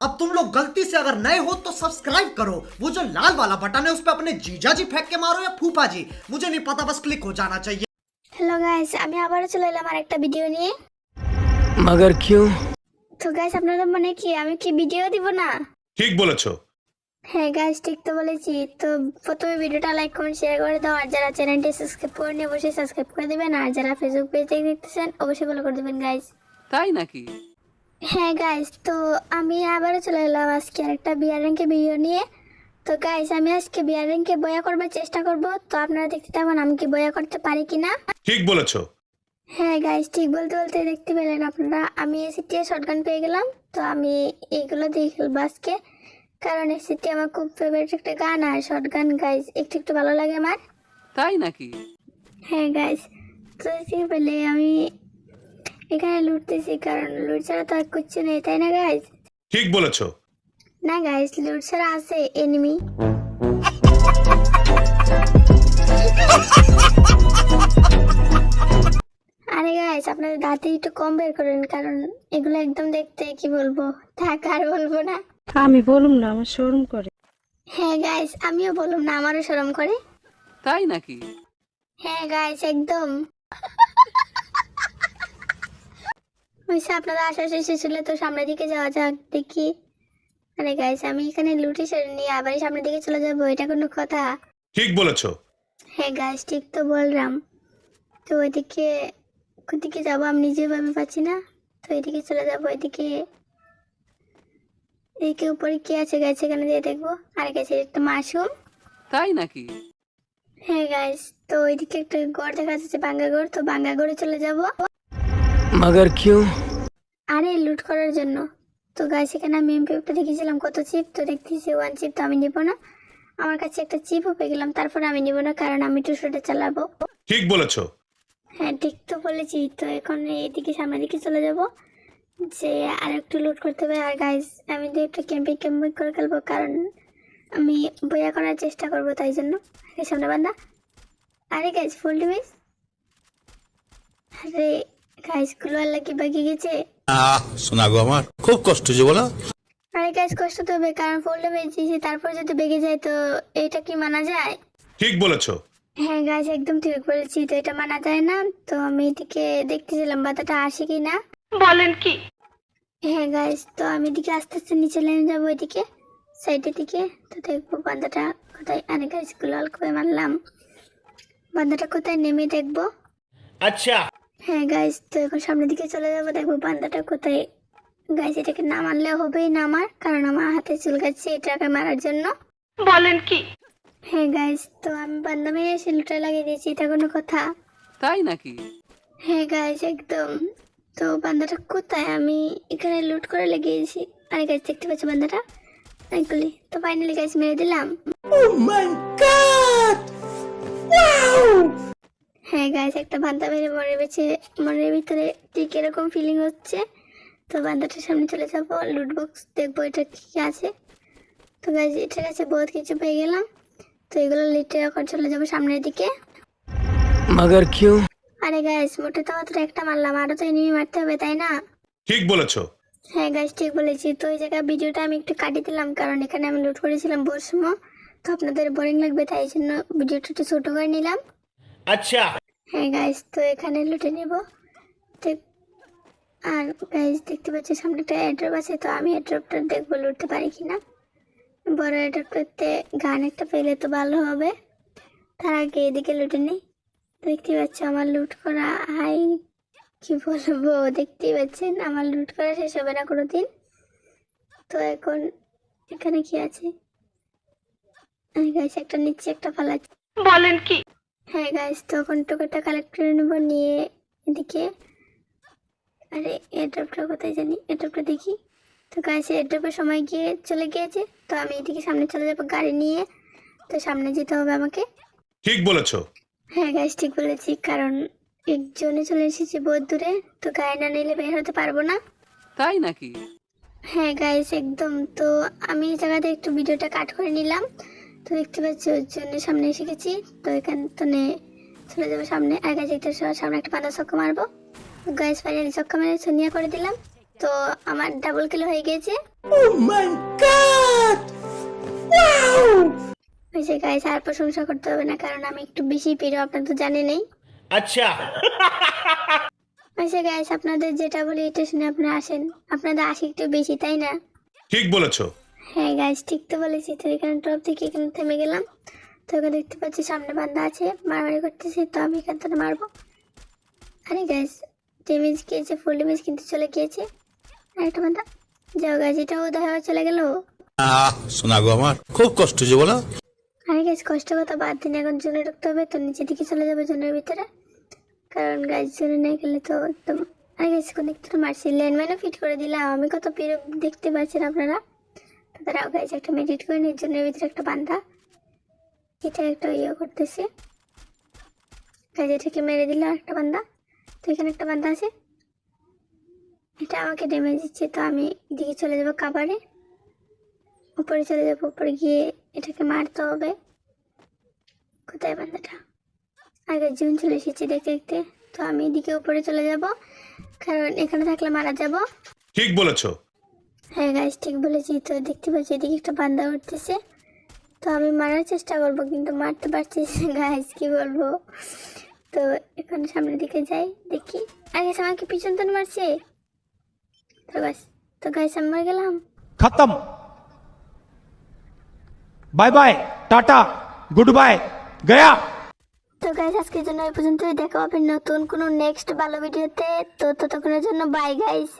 अब तुम लोग गलती से अगर नए हो तो सब्सक्राइब करो वो जो लाल वाला बटन है उस पर अपने जीजा जी फेंक के मारो या फूफा जी मुझे नहीं पता बस क्लिक हो जाना चाहिए হ্যালো গাইস আমি আবারও চলে এলাম আর একটা ভিডিও নিয়ে मगर क्यों তো গাইস আপনাদের মনে কি আমি কি ভিডিও দিব না ঠিক বলেছো হ্যাঁ গাইস ঠিক তো বলেছি তো প্রথমে ভিডিওটা লাইক কমেন্ট শেয়ার করে দাও আর যারা চ্যানেলটি সাবস্ক্রাইব করেনি অবশ্যই সাবস্ক্রাইব করে দেবেন আর যারা ফেসবুক পেজ থেকে দেখতেছেন অবশ্যই ফলো করে দেবেন গাইস তাই নাকি হ্যাঁ গাইস তো আমি আবারও চলে এলাম আজকে আরেকটা বিয়ার র্যাঙ্কে ভিডিও নিয়ে। তো গাইস আমি আজকে বিয়ার র্যাঙ্কে বয়া করবার চেষ্টা করব। তো আপনারা দেখতে থাকুন আমি কি বয়া করতে পারি কিনা। ঠিক বলেছ। হ্যাঁ গাইস ঠিক বলতে বলতে দেখতে পেলেন আপনারা। আমি এসিটি শর্টগান পেয়ে গেলাম। তো আমি এগুলো দিয়ে খেলব আজকে। কারণ এসিটি আমার খুব ফেভারিট একটা গান আর শর্টগান গাইস একটু একটু ভালো লাগে আমার। তাই নাকি? হ্যাঁ গাইস তো পেলে আমি এখানে লুটতেছি কারণ লুট ছাড়া তো আর কিচ্ছু নেই তাই না গাইস ঠিক বলেছ। না গাইস লুট ছাড়া আছে এনিমি আরে গাইস আপনাদের দাঁতে একটু কম বের করেন কারণ এগুলো একদম দেখতে কি বলব থাক আর বলব না। আমি বলুম না আমার শোরুম করে। হ্যাঁ গাইস আমিও বললাম না আমারও শরম করে। তাই নাকি? হ্যাঁ গাইস একদম। হয়েছে আপনারা আসা শেষ হলে তো সামনের দিকে যাওয়া যাক দেখি। আরে গাইস আমি এখানে লুটি সেরে নিয়ে আবার সামনের দিকে চলে যাব এটা কোনো কথা? ঠিক বলেছ। হ্যাঁ গাইস ঠিক তো বললাম। তো ওইদিকে কোদিকে যাব আমি নিজে ভাবে পাচ্ছি না। তো এদিকে চলে যাব এদিকে এদিকে উপরে কি আছে গাইস এখানে দিয়ে দেখব। আর গেছে একটা মাশরুম। তাই নাকি? হ্যাঁ গাইস তো ওইদিকে একটা গড় দেখা যাচ্ছে বাঙ্গা গড় তো বাঙ্গা চলে যাব। मगर क्यों আরে লুট করার জন্য তো গাইস এখানে আমি এমপিএফটা দেখেছিলাম কত চিপ তো দেখতেছি ওয়ান চিপ তো আমি নিব না আমার কাছে একটা চিপও পেয়ে গেলাম তারপরে আমি নিব না কারণ আমি টুসোটা চালাবো ঠিক বলেছো হ্যাঁ ঠিক তো বলেছি তো এখন এইদিকে সামনের দিকে চলে যাব যে আর একটু লুট করতে হবে আর গাইস আমি তো একটু ক্যাম্পিং ক্যাম্পিং করে খেলবো কারণ আমি বইয়া করার চেষ্টা করব তাই জন্য আরে সামনে বান্দা আরে গাইস ফুল ডিমিস আরে গাইস আল্লাহ কি বাকি গেছে? আহ শোনা গো আমার খুব কষ্ট যে বলো। আরে গাইস কষ্ট তো হবে কারণ ফুল ডিমিস তারপর যদি বেগে যায় তো এটা কি মানা যায়? ঠিক বলেছ। হ্যাঁ গাছ একদম ঠিক বলেছি তো এটা মানা যায় না তো আমি এদিকে দেখতেছিলাম বাতাটা আসে কি না বলেন কি? হ্যাঁ গাইস তো আমি এদিকে আস্তে আস্তে নিচে নেমে যাব এদিকে সাইডের দিকে তো দেখব বান্দাটা কোথায়। আরে গাইসগুলো অল্প করে মারলাম বান্দাটা কোথায় নেমে দেখব। আচ্ছা হ্যাঁ গাইস তো এখন সামনের দিকে চলে যাব। দেখব বান্দাটা কোথায়। গাইস এটাকে না মারলে হবেই না আমার কারণ আমার হাতে চুলকাচ্ছে এটাকে মারার জন্য। বলেন কি? হ্যাঁ গাইস তো আমি বান্দা মেরে শিলটা লাগিয়ে দিয়েছি এটা কোনো কথা। তাই নাকি? হ্যাঁ গাইস একদম। তো বান্দাটা কোথায়? আমি এখানে লুট করে লেগেছি আরে গাইস দেখতে পাচ্ছ বান্দাটা? অনেকগুলি। তো ফাইনালি গাইস মেরে দিলাম। হ্যাঁ গাইস একটা বান্ধা মেরে মনের বেছে মনের ভিতরে ঠিক এরকম ফিলিং হচ্ছে। তো বান্ধাটার সামনে চলে যাব লুটবক্স দেখব এটা কি আছে। তো গাইস এটার কাছে বহুত কিছু পেয়ে গেলাম। তো এগুলো লিটে এখন চলে যাব সামনের দিকে। কিউ? আরে গাইস মোটে তো মাত্র একটা মারলাম আরও তো এনিমি মারতে হবে তাই না? ঠিক বলেছ। হ্যাঁ গাইস ঠিক বলেছি। তো এই জায়গায় ভিডিওটা আমি একটু কাটিয়ে দিলাম কারণ এখানে আমি লুট করেছিলাম বসমো তো আপনাদের বোরিং লাগবে তাই জন্য ভিডিওটা একটু ছোট করে নিলাম। আচ্ছা। হ্যাঁ গাইস তো এখানে লুটে নেব। আর গাইস দেখতে পাচ্ছি, সামনে একটা অ্যাড্রপ আছে, তো আমি অ্যাড্রপটা দেখব লুটতে পারি কি না বড় অ্যাড্রপটাতে গান একটা পেলে তো ভালো হবে। তার আগে এদিকে লুটে নেই। দেখতে পাচ্ছ, আমার লুট করা হাই কি বলব? দেখতেই পাচ্ছেন, আমার লুট করা শেষ হবে না কোনো দিন তো এখন এখানে কি আছে? গাইস একটা নিচে একটা ফালাচ্ছি বলেন কি? হ্যাঁ গাইস তখন টোকেনটা কালেক্ট করে নেব নিয়ে এদিকে। আরে এয়ারড্রপটা কোথায় জানি? এয়ারড্রপটা দেখি। তো গাইস এয়ারড্রপের সময় গিয়ে চলে গিয়েছে তো আমি এদিকে সামনে চলে যাব গাড়ি নিয়ে। তো সামনে যেতে হবে আমাকে। ঠিক বলেছ। হ্যাঁ গাইস ঠিক বলেছি কারণ একজনে চলে এসেছি বহুত দূরে তো গাড়ি না নিলে বের হতে পারব না। তাই নাকি? হ্যাঁ গাইস একদম। তো আমি এই জায়গাতে একটু ভিডিওটা কাট করে নিলাম। তো দেখতে পাচ্ছি ওর জন্য সামনে এসে গেছি। তো এখান থেকে চলে যাব সামনে। আগে যেতে সামনে একটা পাতা ছক্কা মারবো। গ্যাস ফাইনালি ছক্কা মেরে সনিয়া করে দিলাম। তো আমার ডাবল কিলো হয়ে গেছে গাইস oh আর প্রশংসা করতে হবে না কারণ আমি একটু বেশি পেরো আপনার তো জানে নেই। আচ্ছা। গাইস আপনাদের যেটা বলি এটা শুনে আপনারা আসেন। আপনাদের আশি একটু বেশি তাই না? ঠিক বলেছ। হ্যাঁ গাইস ঠিক তো বলেছি। তো এখানে টপ থেকে এখানে থেমে গেলাম। তো এখানে দেখতে পাচ্ছি সামনে বান্ধা আছে মারামারি করতেছি তো আমি এখান থেকে মারবো। আরে গাইস ড্যামেজ গিয়েছে ফুল ড্যামেজ কিন্তু চলে গিয়েছে। আরেকটা বান্ধা যাও গাইস এটা উদয় হয়ে চলে গেল। শোনা গো আমার খুব কষ্ট যে বলো। আরে গাইস কষ্ট কথা বাদ দিন এখন জোনে ঢুকতে হবে তো নিচে দিকে চলে যাবে জোনের ভিতরে। কারণ গাইস জোনে না গেলে তো একদম আরে গাইস কোন একটু মারছি ল্যান্ডমাইনও ফিট করে দিলাম। আমি কত প্রিয় দেখতে পাচ্ছেন আপনারা? তো তারাও গাইস একটা মেডিট করে নিয়ে জোনের ভিতরে একটা বান্ধা এটা একটা ইয়ে করতেছে। গাইস এটাকে মেরে দিল একটা বান্ধা তো এখানে একটা বান্ধা আছে। এটা আমাকে ড্যামেজ দিচ্ছে, তো আমি এদিকে চলে যাব কাবারে উপরে চলে যাব, উপরে গিয়ে এটাকে মারতে হবে। কোথায় বান্দাটা? আগে জুন চলে এসেছি দেখতে দেখতে। তো আমি এদিকে উপরে চলে যাব, কারণ এখানে থাকলে মারা যাব। ঠিক বলেছ। হ্যাঁ গাইস ঠিক বলেছি। তো দেখতে পাচ্ছি এদিকে একটা বান্দা উঠতেছে। তো আমি মারার চেষ্টা করব কিন্তু মারতে পারছি গাইস কি বলব? তো এখন সামনের দিকে যাই দেখি। আগে আমাকে পিছন তো মারছে। তো গাছ তো গাইস আমি মার গেলাম। খতম। Bye bye tata good bye Gaya. তো গাইস আজকের জন্য এই পর্যন্তই। দেখা হবে নতুন কোনো নেক্সট ভালো ভিডিওতে তো। ততক্ষণের জন্য বাই গাইস